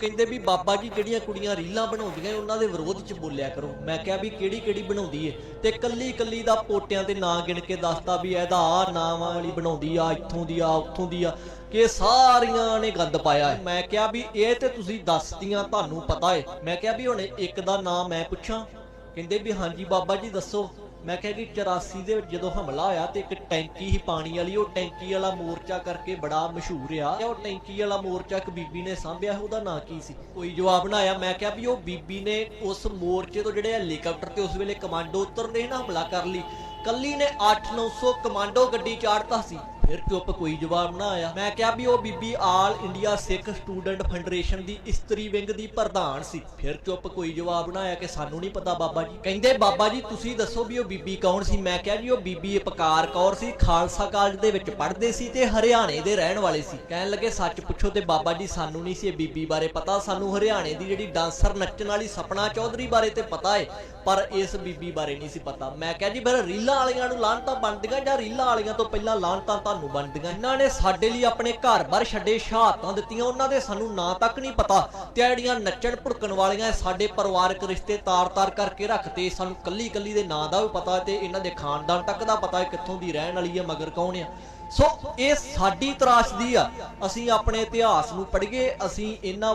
ਕਹਿੰਦੇ ਵੀ ਬਾਬਾ ਜੀ ਜਿਹੜੀਆਂ ਕੁੜੀਆਂ ਰੀਲਾਂ ਬਣਾਉਂਦੀਆਂ ਉਹਨਾਂ ਦੇ ਵਿਰੋਧ 'ਚ ਬੋਲਿਆ ਕਰੋ। ਮੈਂ ਕਿਹਾ ਵੀ ਕਿਹੜੀ ਕਿਹੜੀ ਬਣਾਉਂਦੀ ਏ? ਤੇ ਕੱਲੀ ਕੱਲੀ ਦਾ ਪੋਟਿਆਂ ਦੇ ਨਾਂ ਗਿਣ ਕੇ ਦੱਸਦਾ ਵੀ ਇਹਦਾ ਆ ਨਾਮ ਵਾਲੀ ਬਣਾਉਂਦੀ ਆ, ਇੱਥੋਂ ਦੀ ਆ, ਉੱਥੋਂ ਦੀ ਆ, ਕਿ ਸਾਰੀਆਂ ਨੇ ਗੰਦ ਪਾਇਆ ਏ। ਮੈਂ ਕਿਹਾ ਵੀ ਇਹ ਤੇ ਤੁਸੀਂ ਦੱਸਦੀਆਂ ਤੁਹਾਨੂੰ ਪਤਾ ਏ। ਮੈਂ ਕਿਹਾ ਵੀ ਹੁਣ ਇੱਕ ਦਾ ਨਾਮ ਮੈਂ ਪੁੱਛਾਂ। ਕਹਿੰਦੇ ਵੀ ਹਾਂਜੀ ਬਾਬਾ ਜੀ ਦੱਸੋ। ਮੈਂ ਕਿਹਾ ਕਿ 84 ਦੇ ਵਿੱਚ ਜਦੋਂ ਹਮਲਾ ਹੋਇਆ ਤੇ ਇੱਕ ਟੈਂਕੀ ਹੀ ਪਾਣੀ ਵਾਲੀ, ਉਹ ਟੈਂਕੀ ਵਾਲਾ ਮੋਰਚਾ ਕਰਕੇ ਬੜਾ ਮਸ਼ਹੂਰ ਆ। ਉਹ ਟੈਂਕੀ ਵਾਲਾ ਮੋਰਚਾ ਇੱਕ ਬੀਬੀ ਨੇ ਸਾਂਭਿਆ, ਉਹਦਾ ਨਾਂ ਕੀ ਸੀ? ਕੋਈ ਜਵਾਬ ਨਾ ਆਇਆ। ਮੈਂ ਕਿਹਾ ਵੀ ਉਹ ਬੀਬੀ ਨੇ ਉਸ ਮੋਰਚੇ ਤੋਂ ਜਿਹੜੇ ਹੈਲੀਕਾਪਟਰ ਤੇ ਉਸ ਵੇਲੇ ਕਮਾਂਡੋ ਉਤਰਦੇ ਸੀ ਨਾ, ਹਮਲਾ ਕਰ ਲਈ। ਕੱਲੀ ਨੇ 8-900 ਕਮਾਂਡੋ ਗੱਡੀ ਚਾੜਤਾ ਸੀ। ਫਿਰ ਚੁੱਪ ਕੋਈ ਜਵਾਬ ਨਾ ਆਇਆ। ਮੈਂ ਕਿਹਾ ਵੀ ਉਹ ਬੀਬੀ all India Sikh student federation ਦੀ ਇਸਤਰੀ ਵਿੰਗ ਦੀ ਪ੍ਰਧਾਨ ਸੀ। ਫਿਰ ਚੁੱਪ ਕੋਈ ਜਵਾਬ ਨਾ ਆਇਆ ਕਿ ਸਾਨੂੰ ਨਹੀਂ ਪਤਾ ਬਾਬਾ ਜੀ। ਕਹਿੰਦੇ, ਬਾਬਾ ਜੀ, ਤੁਸੀਂ ਦੱਸੋ ਵੀ ਉਹ ਬੀਬੀ ਕੌਣ ਸੀ? ਮੈਂ ਕਿਹਾ ਜੀ, ਉਹ ਬੀਬੀ ਇਪਕਾਰ ਕੌਰ ਸੀ, ਖਾਲਸਾ ਕਾਲਜ ਦੇ ਵਿੱਚ ਪੜ੍ਹਦੇ ਸੀ ਤੇ ਹਰਿਆਣੇ ਦੇ ਰਹਿਣ ਵਾਲੇ ਸੀ। ਕਹਿਣ ਲੱਗੇ, ਸੱਚ ਪੁੱਛੋ ਤੇ ਬਾਬਾ ਜੀ, ਸਾਨੂੰ ਨਹੀਂ ਸੀ ਇਹ ਬੀਬੀ ਬਾਰੇ ਪਤਾ। ਸਾਨੂੰ ਹਰਿਆਣੇ ਦੀ ਜਿਹੜੀ ਡਾਂਸਰ ਨੱਚਣ ਵਾਲੀ ਸਪਨਾ ਚੌਧਰੀ ਬਾਰੇ ਤੇ ਪਤਾ ਏ, ਪਰ ਇਸ ਬੀਬੀ ਬਾਰੇ ਨਹੀਂ ਸੀ ਪਤਾ। ਮੈਂ ਕਿਹਾ ਜੀ, ਫਿਰ ਰੀਲਾਂ ਵਾਲੀਆਂ ਨੂੰ ਲਾਹਨਤਾਂ ਬਣਦੀਆਂ ਜਾਂ ਰੀਲਾਂ ਵਾਲੀਆਂ ਤੋਂ ਪਹਿਲਾਂ ਲਾਹਨਤਾਂ ਤੁਹਾਨੂੰ ਬਣਦੀਆਂ ਇਹਨਾਂ ਨੇ ਸਾਡੇ ਲਈ ਆਪਣੇ ਘਰ-ਬਾਰ ਛੱਡੇ, ਸ਼ਹਾਦਤਾਂ ਦਿੱਤੀਆਂ। ਉਹਨਾਂ ਦੇ ਸਾਨੂੰ ਨਾਂ ਤੱਕ ਨਹੀਂ ਪਤਾ। ਤੇ ਜਿਹੜੀਆਂ ਨੱਚਣ, ਭੁੜਕਣ ਵਾਲੀਆਂ ਸਾਡੇ ਪਰਿਵਾਰਕ ਰਿਸ਼ਤੇ ਤਾਰ-ਤਾਰ ਕਰਕੇ ਰੱਖਤੇ ਸਾਨੂੰ। ਕੱਲੀ-ਕੱਲੀ ਦੇ ਨਾਂ ਦਾ ਵੀ ਪਤਾ ਤੇ ਇਹਨਾਂ ਦੇ ਖਾਨਦਾਨ ਤੱਕ ਦਾ ਪਤਾ ਹੈ ਕਿੱਥੋਂ ਦੀ ਰਹਿਣ ਵਾਲੀ ਹੈ ਮਗਰ ਕੌਣ ਆ। ਸੋ, ਇਹ ਸਾਡੀ ਤਰਾਸ਼ਦੀ ਆ। ਅਸੀਂ ਆਪਣੇ ਇਤਿਹਾਸ ਨੂੰ ਪੜ੍ਹੀਏ, ਅਸੀਂ ਇਹਨਾਂ